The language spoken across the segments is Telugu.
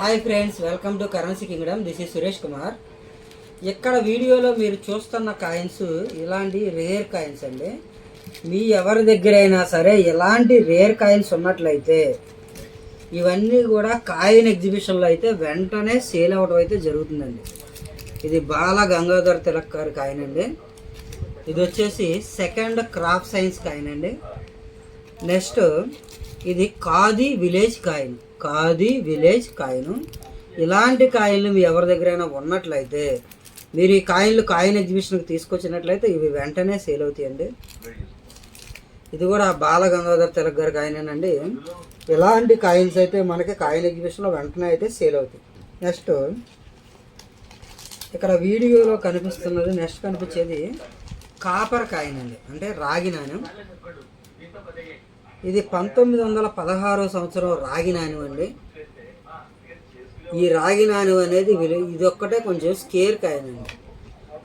Hi friends welcome to currency kingdom. This is Suresh Kumar. ఇక్కడ వీడియోలో మీరు చూస్తున్న కాయిన్స్ ఇలాంటి రేర్ కాయిన్స్ అండి. మీ ఎవరి దగ్గరైనా సరే ఇలాంటి రేర్ కాయిన్స్ ఉన్నట్లయితే ఇవన్నీ కూడా కాయిన్ ఎగ్జిబిషన్లో అయితే వెంటనే సేల్ అవ్వడం అయితే జరుగుతుందండి. ఇది బాల గంగాధర్ తిలక్ గారి కాయిన్ అండి. ఇది వచ్చేసి సెకండ్ క్రాప్ సైన్స్ కాయిన్ అండి. నెక్స్ట్ ఇది Khadi village coin Khadi village coin ఇలాంటి కాయిన్లు మీ ఎవరి దగ్గరైనా ఉన్నట్లయితే మీరు ఈ కాయిన్లు కాయిన్ ఎగ్జిబిషన్కి తీసుకొచ్చినట్లయితే ఇవి వెంటనే సేల్ అవుతాయండి. ఇది కూడా బాల గంగాధర్ తిలక్ గారి కాయినేనండి. ఇలాంటి కాయిన్స్ అయితే మనకి కాయిన్ ఎగ్జిబిషన్లో వెంటనే అయితే సేల్ అవుతాయి. నెక్స్ట్ ఇక్కడ వీడియోలో కనిపిస్తున్నది నెక్స్ట్ కనిపించేది కాపర్ కాయిన్ అండి అంటే రాగి నాణ్యం ఇది పంతొమ్మిది వందల పదహారో సంవత్సరం రాగి నాణ్యం ఈ రాగి నాణ్యం అనేది ఇది ఒక్కటే కొంచెం స్కేర్ కాయనండి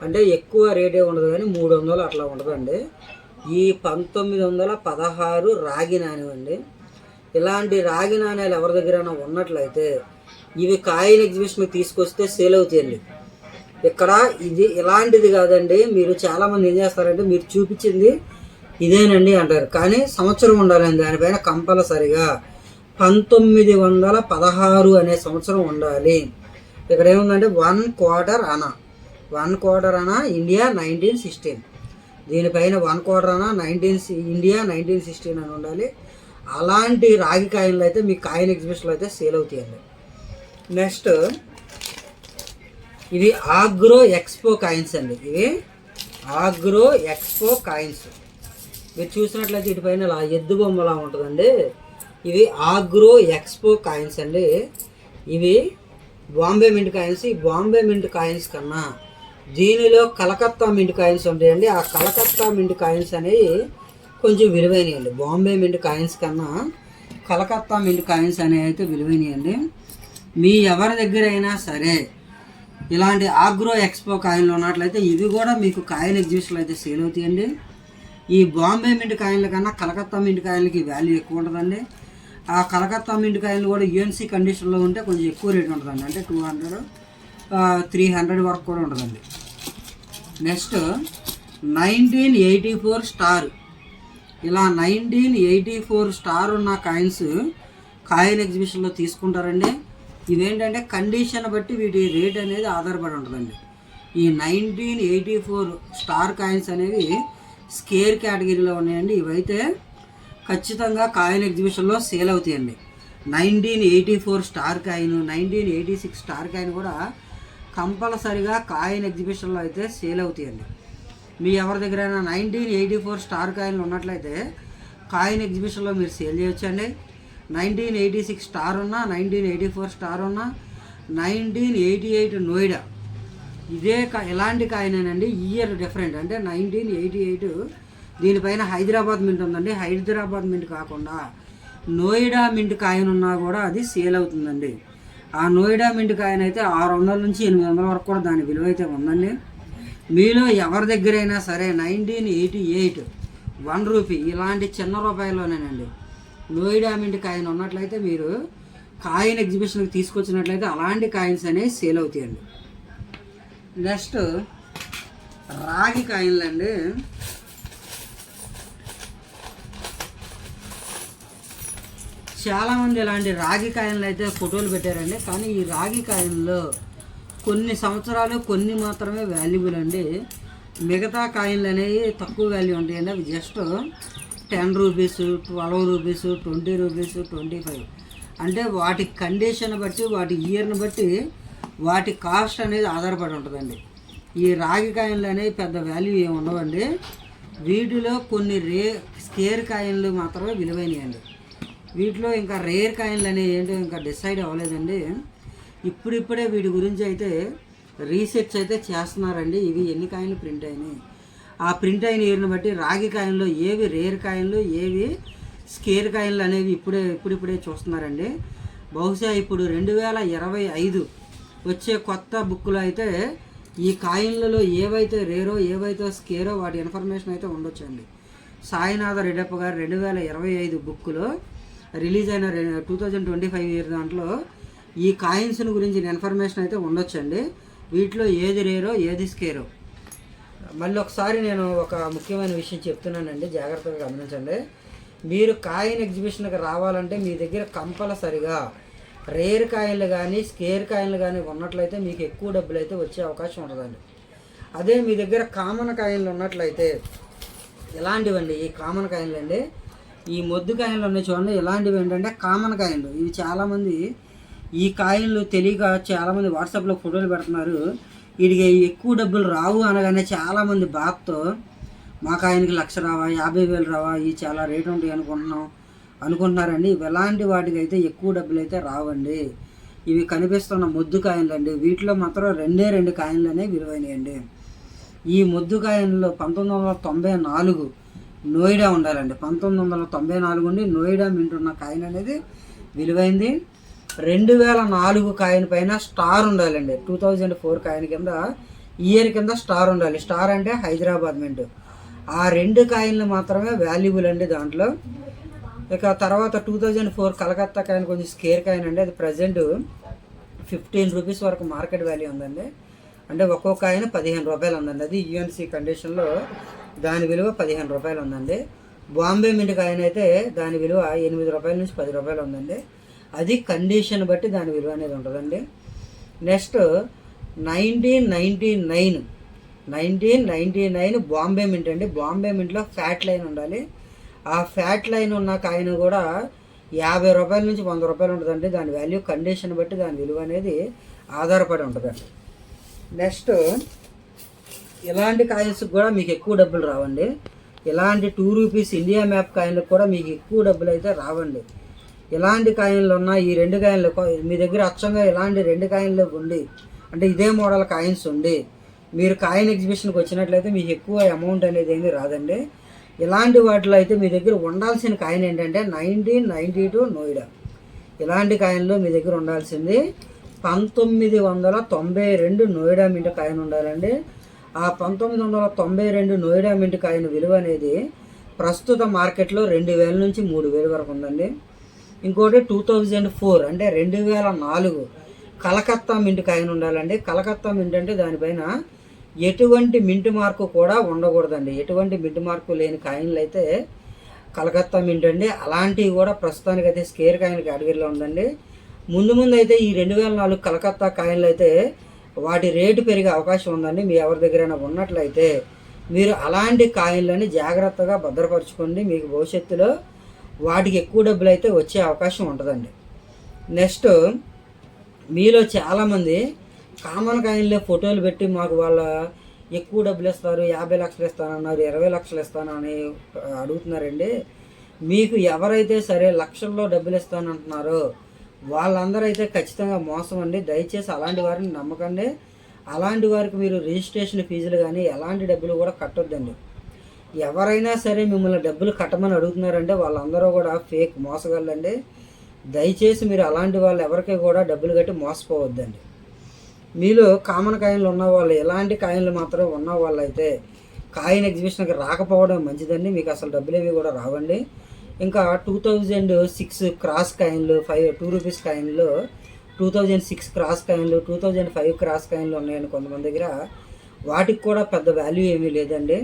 అంటే ఎక్కువ రేటే ఉండదు కానీ మూడు వందలు అట్లా ఉండదండి. ఈ పంతొమ్మిది వందల పదహారు రాగి నాణ్యం ఇలాంటి రాగి నాణ్యాలు ఎవరి దగ్గరైనా ఉన్నట్లయితే ఇవి కాయిన్ ఎగ్జిబిషన్కి తీసుకొస్తే సేల్ అవుతాయండి. ఇక్కడ ఇది ఇలాంటిది కాదండి. మీరు చాలామంది ఏం చేస్తారంటే మీరు చూపించింది ఇదేనండి అంటారు. కానీ సంవత్సరం ఉండాలండి దానిపైన కంపల్సరిగా పంతొమ్మిది వందల పదహారు అనే సంవత్సరం ఉండాలి. ఇక్కడ ఏముందంటే one quarter anna. One quarter anna India nineteen sixteen. దీనిపైన one quarter anna nineteen India nineteen sixteen అని ఉండాలి. అలాంటి రాగి కాయిన్లు అయితే మీ కాయిన్ ఎగ్జిబిషన్లో అయితే సేల్ అవుతాయండి. నెక్స్ట్ ఇవి ఆగ్రో ఎక్స్పో కాయిన్స్ అండి. ఇవి ఆగ్రో ఎక్స్పో కాయిన్స్. మీరు చూసినట్లయితే ఇటుపైన ఇలా ఎద్దు బొమ్మలా ఉంటుందండి. ఇవి ఆగ్రో ఎక్స్పో కాయిన్స్ అండి. ఇవి బాంబే మింట్ కాయిన్స్. ఈ బాంబే మింట్ కాయిన్స్ కన్నా దీనిలో కలకత్తా మింట్ కాయిన్స్ ఉంటాయండి. ఆ కలకత్తా మింట్ కాయిన్స్ అనేవి కొంచెం విలువైనవి అండి బాంబే మింట్ కాయిన్స్ కన్నా కలకత్తా మింట్ కాయిన్స్ అనేవి అయితే విలువైనవి అండి మీ ఎవరి దగ్గర అయినా సరే ఇలాంటి ఆగ్రో ఎక్స్పో కాయిన్లు ఉన్నట్లయితే ఇవి కూడా మీకు కాయిన్ ఎగ్జిబిషన్లు అయితే సేల్ అవుతాయండి. ఈ బాంబే మింట్ కాయిన్ల కన్నా కలకత్తా మింట్ కాయలకి వాల్యూ ఎక్కువ ఉంటుందండి. ఆ కలకత్తా మింట్ కాయలు కూడా యూఎన్సీ కండిషన్లో ఉంటే కొంచెం ఎక్కువ రేట్ ఉంటుందండి. అంటే టూ హండ్రెడ్ త్రీ హండ్రెడ్ వరకు కూడా ఉంటుందండి. Next nineteen eighty four star ఇలా నైన్టీన్ ఎయిటీ ఫోర్ స్టార్ ఉన్న కాయిన్స్ కాయిన్ ఎగ్జిబిషన్లో తీసుకుంటారండి. ఇవేంటంటే కండిషన్ బట్టి వీటి రేట్ అనేది ఆధారపడి ఉంటుందండి. ఈ nineteen eighty four star coins అనేవి స్కేర్ కేటగిరీలో ఉన్నాయండి. ఇవైతే ఖచ్చితంగా కాయిన్ ఎగ్జిబిషన్లో సేల్ అవుతాయండి. Nineteen eighty four star coin nineteen eighty six star coin కూడా కంపల్సరిగా కాయిన్ ఎగ్జిబిషన్లో అయితే సేల్ అవుతాయండి. మీ ఎవరి దగ్గరైనా నైన్టీన్ ఎయిటీ ఫోర్ స్టార్ కాయిన్లు ఉన్నట్లయితే కాయిన్ ఎగ్జిబిషన్లో మీరు సేల్ చేయొచ్చండి. నైన్టీన్ ఎయిటీ సిక్స్ స్టార్ ఉన్నా నైన్టీన్ ఎయిటీ ఫోర్ స్టార్ ఉన్నా నైన్టీన్ ఎయిటీ ఎయిట్ నోయిడా ఇదే కా ఎలాంటి కాయినేనండి ఇయర్ డిఫరెంట్ అంటే నైన్టీన్ ఎయిటీ ఎయిట్ దీనిపైన హైదరాబాద్ మింట్ ఉందండి. హైదరాబాద్ మింట్ కాకుండా నోయిడా మింట్ కాయిన్ ఉన్నా కూడా అది సేల్ అవుతుందండి. ఆ నోయిడా మింట్ కాయిన్ అయితే ఆరు వందల నుంచి ఎనిమిది వందల వరకు కూడా దాని విలువ అయితే ఉందండి. మీలో ఎవరి దగ్గరైనా సరే nineteen eighty eight one rupee ఇలాంటి చిన్న రూపాయల్లోనేనండి. నోయిడా మింట్ కాయిన్ ఉన్నట్లయితే మీరు కాయిన్ ఎగ్జిబిషన్కి తీసుకొచ్చినట్లయితే అలాంటి కాయిన్స్ అనేవి సేల్ అవుతాయండి. నెక్స్ట్ రాగి కాయలు అండి చాలామంది ఇలాంటి రాగి కాయలు అయితే ఫోటోలు పెట్టారండి. కానీ ఈ రాగి కాయల్లో కొన్ని సంవత్సరాలు కొన్ని మాత్రమే వాల్యుబుల్ అండి. మిగతా కాయిన్లు అనేవి తక్కువ వాల్యూ ఉంటాయండి. అవి just ten rupees twelve rupees twenty rupees twenty five అంటే వాటి కండిషన్ బట్టి వాటి ఇయర్ని బట్టి వాటి కాస్ట్ అనేది ఆధారపడి ఉంటుందండి. ఈ రాగి కాయిన్లు అనేవి పెద్ద వాల్యూ ఏమి ఉండవండి. వీటిలో కొన్ని రే స్కేర్ కాయిన్లు మాత్రమే విలువైనవి వీటిలో ఇంకా రేర్ కాయిన్లు అనేవి ఏంటో ఇంకా డిసైడ్ అవ్వలేదండి. ఇప్పుడిప్పుడే వీటి గురించి అయితే రీసెర్చ్ అయితే చేస్తున్నారండి. ఇవి ఎన్ని కాయిన్లు ప్రింట్ అయినాయి? ఆ ప్రింట్ అయిన ఇయర్ని బట్టి రాగి కాయిన్లో ఏవి రేర్ కాయిన్లు ఏవి స్కేర్ కాయిన్లు అనేవి ఇప్పుడే ఇప్పుడిప్పుడే చూస్తున్నారండి. బహుశా ఇప్పుడు రెండు వేల ఇరవై ఐదు వచ్చే కొత్త బుక్లో అయితే ఈ కాయిన్లలో ఏవైతే రేరో ఏవైతే స్కేరో వాటి ఇన్ఫర్మేషన్ అయితే ఉండొచ్చండి. సాయినాథ రెడ్డప్ప గారు రెండు వేల ఇరవై ఐదు బుక్లో రిలీజ్ అయిన two thousand twenty five year దాంట్లో ఈ కాయిన్స్ని గురించి ఇన్ఫర్మేషన్ అయితే ఉండొచ్చండి. వీటిలో ఏది రేరో ఏది స్కేరో. మళ్ళీ ఒకసారి నేను ఒక ముఖ్యమైన విషయం చెప్తున్నానండి జాగ్రత్తగా గమనించండి. మీరు కాయిన్ ఎగ్జిబిషన్కి రావాలంటే మీ దగ్గర కంపల్సరిగా రేర్ కాయిన్లు కానీ స్కేర్ కాయిన్లు కానీ ఉన్నట్లయితే మీకు ఎక్కువ డబ్బులు అయితే వచ్చే అవకాశం ఉండదండి. అదే మీ దగ్గర కామన్ కాయిన్లు ఉన్నట్లయితే ఇలాంటివండి ఈ కామన్ కాయిన్లు అండి ఈ మొద్దు కాయిన్లు ఉన్నాయి చూడండి ఇలాంటివి ఏంటంటే కామన్ కాయిన్లు. ఇవి చాలామంది ఈ కాయిన్లు తెలియక చాలామంది వాట్సాప్లో ఫోటోలు పెడుతున్నారు. వీడికి ఎక్కువ డబ్బులు రావు అనగానే చాలామంది బాధతో మా కాయనికి లక్ష రావా యాభై వేలు రావా ఇవి చాలా రేట్ ఉంటాయి అనుకుంటున్నాం. అనుకుంటున్నారండి. ఇవి ఎలాంటి వాటికి అయితే ఎక్కువ డబ్బులు అయితే రావండి. ఇవి కనిపిస్తున్న ముద్దు కాయిన్లు అండి వీటిలో మాత్రం రెండే రెండు కాయిన్లు అనేవి విలువైనయండి. ఈ ముద్దు కాయిన్లో పంతొమ్మిది వందల తొంభై నాలుగు నోయిడా ఉండాలండి. పంతొమ్మిది వందల తొంభై నాలుగు నుండి నోయిడా మింటున్న కాయిన్ అనేది విలువైంది. రెండు వేల నాలుగు కాయిన్ పైన స్టార్ ఉండాలండి. టూ థౌజండ్ ఫోర్ కాయిన్ కింద ఇయర్ కింద స్టార్ ఉండాలి. స్టార్ అంటే హైదరాబాద్ మింట్. ఆ రెండు కాయిన్లు మాత్రమే వాల్యుబుల్ అండి దాంట్లో. ఇక తర్వాత two thousand four Calcutta coin కొంచెం స్కేర్ కాయన్ అండి. అది ప్రజెంట్ ఫిఫ్టీన్ రూపీస్ వరకు మార్కెట్ వాల్యూ ఉందండి. అంటే ఒక్కొక్క ఆయన పదిహేను రూపాయలు ఉందండి. అది యూఎన్సీ కండిషన్లో దాని విలువ పదిహేను రూపాయలు ఉందండి. బాంబే మింట్ కాయన్ అయితే దాని విలువ ఎనిమిది రూపాయల నుంచి పది రూపాయలు ఉందండి. అది కండిషన్ బట్టి దాని విలువ అనేది ఉంటుందండి. Next nineteen ninety nine nineteen ninety nine Bombay mint అండి బాంబే మింట్లో ఫ్యాట్ లైన్ ఉండాలి. ఆ ఫ్యాట్ లైన్ ఉన్న కాయిన్ కూడా యాభై రూపాయల నుంచి వంద రూపాయలు ఉంటుందండి. దాని వాల్యూ కండిషన్ బట్టి దాని విలువ అనేది ఆధారపడి ఉంటుందండి. నెక్స్ట్ ఇలాంటి కాయిన్స్ కూడా మీకు ఎక్కువ డబ్బులు రావండి. ఇలాంటి టూ రూపీస్ ఇండియా మ్యాప్ కాయిన్లకు కూడా మీకు ఎక్కువ డబ్బులు అయితే రావండి. ఇలాంటి కాయిన్లు ఉన్న ఈ రెండు కాయిన్లు మీ దగ్గర అచ్చంగా ఇలాంటి రెండు కాయిన్లు ఉండి అంటే ఇదే మోడల్ కాయిన్స్ ఉండి మీరు కాయిన్ ఎగ్జిబిషన్కి వచ్చినట్లయితే మీకు ఎక్కువ అమౌంట్ అనేది ఏమీ రాదండి. ఇలాంటి వాటిలో అయితే మీ దగ్గర ఉండాల్సిన కాయిన్ ఏంటంటే నైన్టీన్ నైంటీ టూ నోయిడా. ఇలాంటి కాయిన్లు మీ దగ్గర ఉండాల్సింది పంతొమ్మిది వందల తొంభై రెండు నోయిడా మింట్ కాయిన్ ఉండాలండి. ఆ పంతొమ్మిది వందల తొంభై రెండు నోయిడా మింట్ కాయిన్ విలువ అనేది ప్రస్తుత మార్కెట్లో రెండు వేల నుంచి మూడు వేల వరకు ఉందండి. ఇంకోటి టూ థౌజండ్ ఫోర్ అంటే రెండు వేల నాలుగు కలకత్తా మింట్ కాయిన్ ఉండాలండి. కలకత్తా మింట్ అంటే దానిపైన ఎటువంటి మింటు మార్కు కూడా ఉండకూడదండి. ఎటువంటి మింటు మార్కు లేని కాయిన్లు అయితే కలకత్తా మింట్ అండి. అలాంటివి కూడా ప్రస్తుతానికి అయితే స్కేర్ కాయిన్ కేటగిరీలో ఉందండి. ముందు ముందు అయితే ఈ రెండు వేల నాలుగు కలకత్తా కాయిన్లు అయితే వాటి రేటు పెరిగే అవకాశం ఉందండి. మీ ఎవరి దగ్గరైనా ఉన్నట్లయితే మీరు అలాంటి కాయిన్లని జాగ్రత్తగా భద్రపరచుకోండి. మీకు భవిష్యత్తులో వాటికి ఎక్కువ డబ్బులు అయితే వచ్చే అవకాశం ఉంటుందండి. నెక్స్ట్ మీలో చాలామంది కామన్ కాయిన్లే ఫోటోలు పెట్టి మాకు వాళ్ళ ఎక్కువ డబ్బులు ఇస్తారు యాభై లక్షలు ఇస్తానన్నారు ఇరవై లక్షలు ఇస్తానని అడుగుతున్నారండి. మీకు ఎవరైతే సరే లక్షల్లో డబ్బులు ఇస్తానంటున్నారో వాళ్ళందరూ అయితే ఖచ్చితంగా మోసం అండి దయచేసి అలాంటి వారిని నమ్మకండి. అలాంటి వారికి మీరు రిజిస్ట్రేషన్ ఫీజులు కానీ ఎలాంటి డబ్బులు కూడా కట్టొద్దండి. ఎవరైనా సరే మిమ్మల్ని డబ్బులు కట్టమని అడుగుతున్నారంటే వాళ్ళందరూ కూడా ఫేక్ మోసగలండి దయచేసి మీరు అలాంటి వాళ్ళు ఎవరికి కూడా డబ్బులు కట్టి మోసపోవద్దండి. మీలో కామన్ కాయిన్లు ఉన్నవాళ్ళు ఎలాంటి కాయిన్లు మాత్రం ఉన్న వాళ్ళు అయితే కాయిన్ ఎగ్జిబిషన్కి రాకపోవడం మంచిదండి. మీకు అసలు డబ్బులు ఏవి కూడా రావండి. ఇంకా టూ థౌజండ్ సిక్స్ క్రాస్ కాయిన్లు ఫైవ్ టూ రూపీస్ కాయిన్లు టూ థౌజండ్ సిక్స్ క్రాస్ కాయిన్లు టూ థౌజండ్ ఫైవ్ క్రాస్ కాయిన్లు ఉన్నాయండి కొంతమంది దగ్గర. వాటికి కూడా పెద్ద వాల్యూ ఏమీ లేదండి.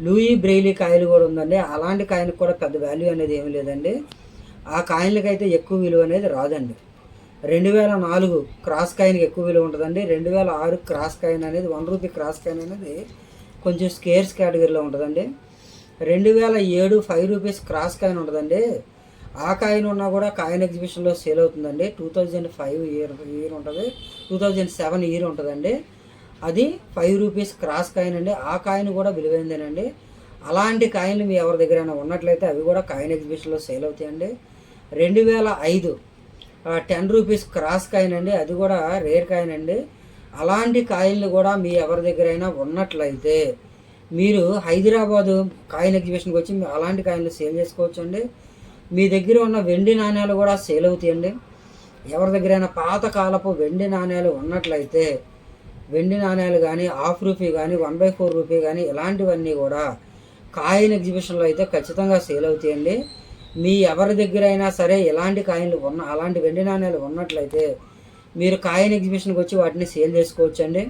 లూయి బ్రెయిలీ కాయలు కూడా ఉందండి. అలాంటి కాయిన్కి కూడా పెద్ద వాల్యూ అనేది ఏమీ లేదండి. ఆ కాయిన్లకైతే ఎక్కువ విలువ అనేది రాదండి. రెండు వేల నాలుగు క్రాస్ కాయిన్కి ఎక్కువ విలువ ఉంటుందండి. రెండు వేల ఆరు క్రాస్ కాయిన్ అనేది వన్ రూపీ క్రాస్ కాయిన్ అనేది కొంచెం స్కేర్స్ కేటగిరీలో ఉంటుందండి. రెండు వేల ఏడు ఫైవ్ రూపీస్ క్రాస్ కాయిన్ ఉంటుందండి. ఆ కాయిన్ ఉన్నా కూడా కాయిన్ ఎగ్జిబిషన్లో సేల్ అవుతుందండి. Two thousand five year year ఉంటుంది. టూ థౌజండ్ సెవెన్ ఇయర్ ఉంటుందండి. అది ఫైవ్ రూపీస్ క్రాస్ కాయిన్ అండి. ఆ కాయిన్ కూడా విలువైందేనండి. అలాంటి కాయిన్లు మీ ఎవరి దగ్గరైనా ఉన్నట్లయితే అవి కూడా కాయిన్ ఎగ్జిబిషన్లో సేల్ అవుతాయండి. రెండు వేల ఐదు టెన్ రూపీస్ క్రాస్ కాయిన్ అండి అది కూడా రేర్ కాయిన్ అండి. అలాంటి కాయిన్లు కూడా మీ ఎవరి దగ్గరైనా ఉన్నట్లయితే మీరు హైదరాబాదు కాయిన్ ఎగ్జిబిషన్కి వచ్చి అలాంటి కాయిన్లు సేల్ చేసుకోవచ్చు అండి మీ దగ్గర ఉన్న వెండి నాణ్యాలు కూడా సేల్ అవుతాయండి. ఎవరి దగ్గరైనా పాతకాలపు వెండి నాణ్యాలు ఉన్నట్లయితే వెండి నాణ్యాలు కానీ హాఫ్ రూపీ కానీ వన్ బై ఫోర్ రూపీ కానీ ఇలాంటివన్నీ కూడా కాయిన్ ఎగ్జిబిషన్లో అయితే ఖచ్చితంగా సేల్ అవుతాయండి. మీ ఎవరి దగ్గరైనా సరే ఎలాంటి కాయిన్లు ఉన్న అలాంటి వెండి నాణ్యాలు ఉన్నట్లయితే మీరు కాయిన్ ఎగ్జిబిషన్కి వచ్చి వాటిని సేల్ చేసుకోవచ్చండి.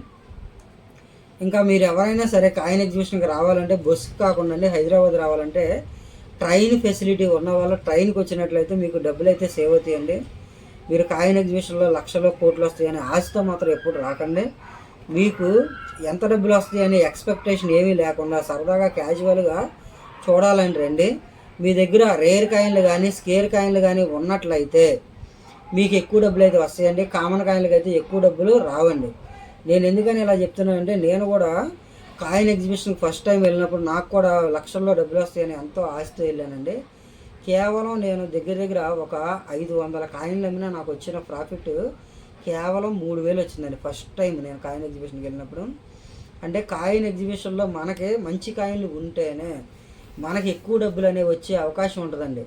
ఇంకా మీరు ఎవరైనా సరే కాయిన్ ఎగ్జిబిషన్కి రావాలంటే బస్సు కాకుండా అండి హైదరాబాద్ రావాలంటే ట్రైన్ ఫెసిలిటీ ఉన్న వాళ్ళు ట్రైన్కి వచ్చినట్లయితే మీకు డబ్బులు అయితే సేవ్ అవుతాయండి. మీరు కాయిన్ ఎగ్జిబిషన్లో లక్షలో కోట్లు వస్తాయని ఆశతో మాత్రం ఎప్పుడు రాకండి. మీకు ఎంత డబ్బులు వస్తాయని ఎక్స్పెక్టేషన్ ఏమీ లేకుండా సరదాగా క్యాజువల్గా చూడాలని రండి. మీ దగ్గర రేర్ కాయిన్లు కానీ స్కేర్ కాయిన్లు కానీ ఉన్నట్లయితే మీకు ఎక్కువ డబ్బులు అయితే వస్తాయండి. కామన్ కాయిన్లకి అయితే ఎక్కువ డబ్బులు రావండి. నేను ఎందుకని ఇలా చెప్తున్నానంటే నేను కూడా కాయిన్ ఎగ్జిబిషన్కి ఫస్ట్ టైం వెళ్ళినప్పుడు నాకు కూడా లక్షల్లో డబ్బులు వస్తాయని ఎంతో ఆశతో వెళ్ళానండి. కేవలం నేను దగ్గర దగ్గర ఒక ఐదు వందల కాయిన్లు అమ్మినా నాకు వచ్చిన ప్రాఫిట్ కేవలం మూడు వేలు వచ్చిందండి ఫస్ట్ టైం నేను కాయిన్ ఎగ్జిబిషన్కి వెళ్ళినప్పుడు. అంటే కాయిన్ ఎగ్జిబిషన్లో మనకి మంచి కాయిన్లు ఉంటేనే మనకి ఎక్కువ డబ్బులు అనేవి వచ్చే అవకాశం ఉంటుందండి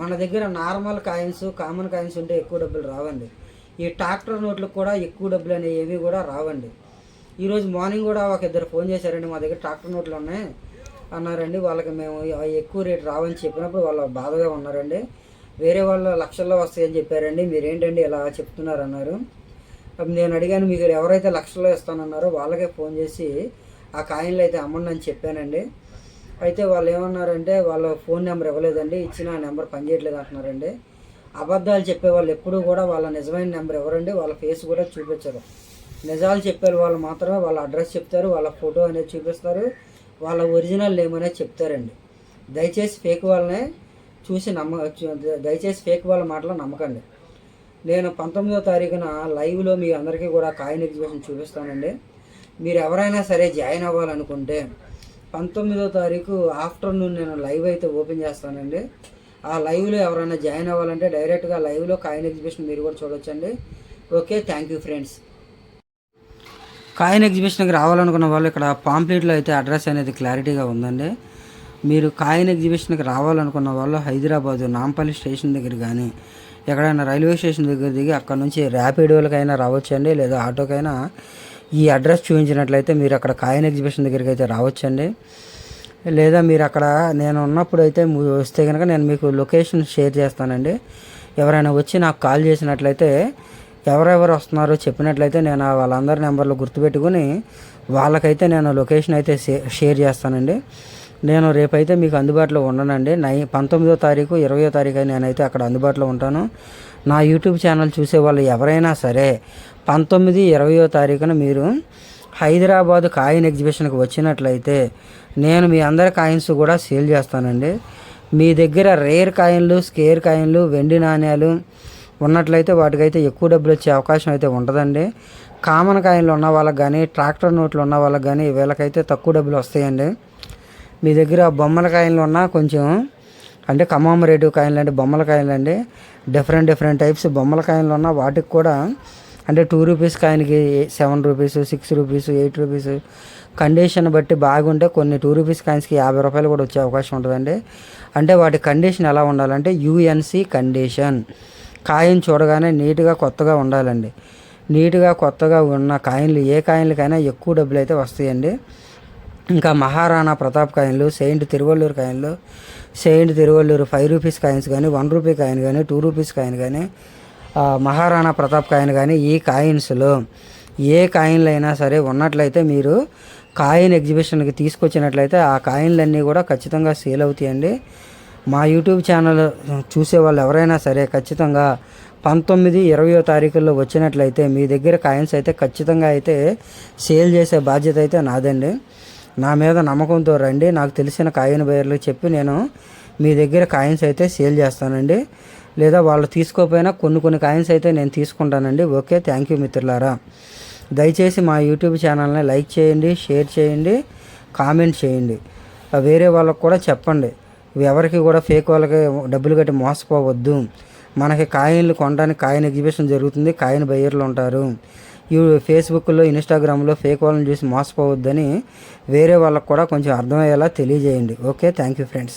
మన దగ్గర నార్మల్ కాయిన్స్ కామన్ కాయిన్స్ ఉంటే ఎక్కువ డబ్బులు రావండి. ఈ ట్రాక్టర్ నోట్లకు కూడా ఎక్కువ డబ్బులు అనేవి ఏవి కూడా రావండి. ఈరోజు మార్నింగ్ కూడా ఒక ఇద్దరు ఫోన్ చేశారండి మా దగ్గర ట్రాక్టర్ నోట్లు ఉన్నాయి అన్నారండి. వాళ్ళకి మేము ఎక్కువ రేటు రావని చెప్పినప్పుడు వాళ్ళు బాధగా ఉన్నారండి. వేరే వాళ్ళు లక్షల్లో వస్తాయని చెప్పారండి. మీరేంటండి ఇలా చెప్తున్నారు అన్నారు నేను అడిగాను మీకు ఎవరైతే లక్షల్లో ఇస్తానన్నారో వాళ్ళకే ఫోన్ చేసి ఆ కాయిన్లు అయితే అమ్మండి అని చెప్పానండి. అయితే వాళ్ళు ఏమన్నారంటే వాళ్ళ ఫోన్ నెంబర్ ఇవ్వలేదండి ఇచ్చిన నెంబర్ పనిచేయట్లేదు అంటున్నారండి. అబద్ధాలు చెప్పే వాళ్ళు ఎప్పుడూ కూడా వాళ్ళ నిజమైన నెంబర్ ఎవరండి వాళ్ళ ఫేస్ కూడా చూపించరు. నిజాలు చెప్పే వాళ్ళు మాత్రమే వాళ్ళ అడ్రస్ చెప్తారు వాళ్ళ ఫోటో అనేది చూపిస్తారు వాళ్ళ ఒరిజినల్ నేమ్ అనేది చెప్తారండి. దయచేసి ఫేక్ వాళ్ళనే చూసి నమ్మ దయచేసి ఫేక్ వాళ్ళ మాటలు నమ్మకండి. నేను పంతొమ్మిదో తారీఖున లైవ్లో మీ అందరికీ కూడా కాయిన్ ఎగ్జిబిషన్ చూపిస్తానండి. మీరు ఎవరైనా సరే జాయిన్ అవ్వాలనుకుంటే పంతొమ్మిదో తారీఖు ఆఫ్టర్నూన్ నేను లైవ్ అయితే ఓపెన్ చేస్తానండి. ఆ లైవ్లో ఎవరైనా జాయిన్ అవ్వాలంటే డైరెక్ట్గా లైవ్లో కాయిన్ ఎగ్జిబిషన్ మీరు కూడా చూడొచ్చండి. Okay thank you friends. Coin ఎగ్జిబిషన్కి రావాలనుకున్న వాళ్ళు ఇక్కడ పాంప్లెట్లో అయితే అడ్రస్ అనేది క్లారిటీగా ఉందండి. మీరు కాయిన్ ఎగ్జిబిషన్కి రావాలనుకున్న వాళ్ళు హైదరాబాదు నాంపల్లి స్టేషన్ దగ్గర కానీ ఎక్కడైనా రైల్వే స్టేషన్ దగ్గర దిగి అక్కడ నుంచి ర్యాపిడోలకైనా రావచ్చండి లేదా ఆటోకైనా ఈ అడ్రస్ చూపించినట్లయితే మీరు అక్కడ కాయన్ ఎగ్జిబిషన్ దగ్గరికి అయితే రావచ్చండి. లేదా మీరు అక్కడ నేను ఉన్నప్పుడు అయితే వస్తే కనుక నేను మీకు లొకేషన్ షేర్ చేస్తానండి. ఎవరైనా వచ్చి నాకు కాల్ చేసినట్లయితే ఎవరెవరు వస్తున్నారో చెప్పినట్లయితే నేను ఆ వాళ్ళందరి నెంబర్లు గుర్తుపెట్టుకుని వాళ్ళకైతే నేను లొకేషన్ అయితే షేర్ చేస్తానండి. నేను రేపైతే మీకు అందుబాటులో ఉండనండి. నై పంతొమ్మిదో తారీఖు ఇరవయో తారీఖు అయితే నేనైతే అక్కడ అందుబాటులో ఉంటాను. నా యూట్యూబ్ ఛానల్ చూసే వాళ్ళు ఎవరైనా సరే పంతొమ్మిది ఇరవయో తారీఖున మీరు హైదరాబాద్ కాయిన్ ఎగ్జిబిషన్కి వచ్చినట్లయితే నేను మీ అందరి కాయిన్స్ కూడా సేల్ చేస్తానండి. మీ దగ్గర రేర్ కాయిన్లు స్కేర్ కాయిన్లు వెండి నాణ్యాలు ఉన్నట్లయితే వాటికైతే ఎక్కువ డబ్బులు వచ్చే అవకాశం అయితే ఉంటుందండి కామన్ కాయిన్లు ఉన్న వాళ్ళకి కానీ ట్రాక్టర్ నోట్లు ఉన్న వాళ్ళకి కానీ వీళ్ళకైతే తక్కువ డబ్బులు వస్తాయండి. మీ దగ్గర బొమ్మల కాయిన్లు ఉన్నా కొంచెం అంటే కమామరేటివ్ కాయిన్లు అంటే బొమ్మల కాయిన్లు అండి. డిఫరెంట్ డిఫరెంట్ టైప్స్ బొమ్మల కాయిన్లు ఉన్నా వాటికి కూడా అంటే two rupees కాయిన్కి seven rupees six rupees eight rupees condition బట్టి బాగుంటే కొన్ని టూ రూపీస్ కాయిన్స్కి యాభై రూపాయలు కూడా వచ్చే అవకాశం ఉంటుందండి. అంటే వాటి కండిషన్ ఎలా ఉండాలంటే యూఎన్సి కండిషన్. కాయిన్ చూడగానే నీట్గా కొత్తగా ఉండాలండి. నీట్గా కొత్తగా ఉన్న కాయిన్లు ఏ కాయిన్లకైనా ఎక్కువ డబ్బులు అయితే వస్తాయండి. ఇంకా మహారాణా ప్రతాప్ కాయిన్లు సెయింట్ తిరువల్లూరు కాయిన్లు saint Thiruvalluvar five rupees coins కానీ వన్ రూపీ కాయిన్ కానీ టూ రూపీస్ కాయిన్ కానీ మహారాణా ప్రతాప్ కాయిన్ కానీ ఈ కాయిన్స్లో ఏ కాయిన్లు అయినా సరే ఉన్నట్లయితే మీరు కాయిన్ ఎగ్జిబిషన్కి తీసుకొచ్చినట్లయితే ఆ కాయిన్లన్నీ కూడా ఖచ్చితంగా సేల్ అవుతాయండి. మా యూట్యూబ్ ఛానల్ చూసే వాళ్ళు ఎవరైనా సరే ఖచ్చితంగా పంతొమ్మిది ఇరవయో తారీఖుల్లో వచ్చినట్లయితే మీ దగ్గర కాయిన్స్ అయితే ఖచ్చితంగా అయితే సేల్ చేసే బాధ్యత అయితే నాదండి. నా మీద నమ్మకంతో రండి. నాకు తెలిసిన కాయిన్ బయర్లకు చెప్పి నేను మీ దగ్గర కాయిన్స్ అయితే సేల్ చేస్తానండి. లేదా వాళ్ళు తీసుకోకపోయినా కొన్ని కొన్ని కాయిన్స్ అయితే నేను తీసుకుంటానండి. ఓకే థ్యాంక్ యూ మిత్రులారా. దయచేసి మా యూట్యూబ్ ఛానల్ని లైక్ చేయండి షేర్ చేయండి కామెంట్ చేయండి. వేరే వాళ్ళకు కూడా చెప్పండి. ఎవరికి కూడా ఫేక్ వాళ్ళకి డబ్బులు కట్టి మోసపోవద్దు. మనకి కాయిన్లు కొనడానికి కాయిన్ ఎగ్జిబిషన్ జరుగుతుంది. కాయిన్ బయ్యర్లు ఉంటారు. ఫేస్బుక్లో ఇన్స్టాగ్రామ్లో ఫేక్ వాళ్ళని చూసి మోసపోవద్దని వేరే వాళ్ళకు కూడా కొంచెం అర్థమయ్యేలా తెలియజేయండి. ఓకే? Thank you friends.